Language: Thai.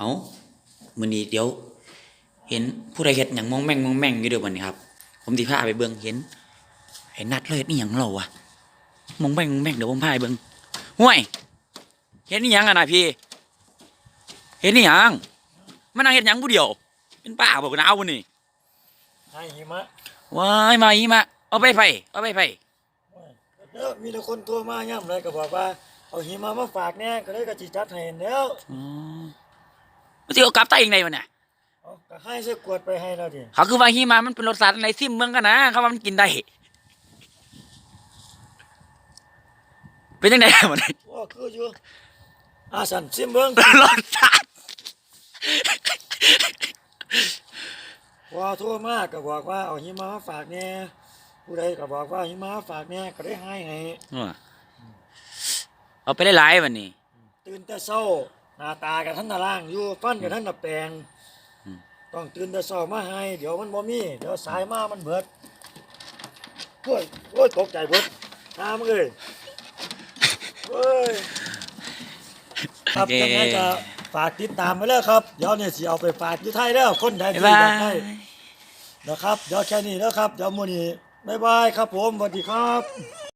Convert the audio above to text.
เอามื้อนี้เดี๋ยว เห็นผู้ใดเฮ็ดหยังมองแม่งมองแม่งอยู่เด้อบัดนี้ครับ ผมสิพาไปเบิ่งเห็นไอ้นัดเลยเฮ็ดอีหยังเราวะมองแม่งมองแม่งเดี๋ยวผมพาไปเบิ่งห่วย เห็นอีหยังอะนะพี่ เห็นอีหยังมานั่งเฮ็ดหยังผู้เดียว เป็นป้าบ่กันเอาบ่นี่ให้หิมะว้ายมาอีมาเอาไปไผเอาไปไผเด้อมีแต่คนตัวมาย่ำเลยก็บอกว่าเอาหิมะมาฝากแน่ก็เลยก็จิจัดให้แล้วอ๋อ มันสิเอากลับใต้เองได้บ่เนี่ยเอาก็ให้ใส่กวดไปให้แล้วดิเขาคือว่าหิมามันเป็นรสชาติอะไรซิมเมืองกันนะเขาว่ามันกินได้ เป็นยังไงวะเนี่ยว่าคืออยู่อาสันซิมเบิ้งรสชาติว่าโทั่วมากก็บอกว่าเอาหิมะมาฝากแน่ผู้ใดก็บอกว่าหิมะมาฝากแน่ก็ได้ให้ให้ เอาไปได้หลายวันนี้ ตื่นแต่เช้า หน้าตากับท่านน่ะล่างอยู่ฟันกับท่านน่ะแปลงอืมต้องตื่นแต่เช้ามาให้ เดี๋ยวมันบ่มี เดี๋ยวสายมามันเบิดโอ้ยโอ้ยตกใจเบิดตามงเอ้ยเอ้ยครับโอเคยังไงจะฝากติดตามไว้แล้วครับเดี๋ยวเนี่ยสิเอาไปฝากอยู่ไทยแล้วคนใดบ๊ายที่บาอยากได้ยนะครับเดี๋ยวแค่นี้แล้วครับเดี๋ยวมื้อนี้บ๊ายบายครับผมสวัสดีครับ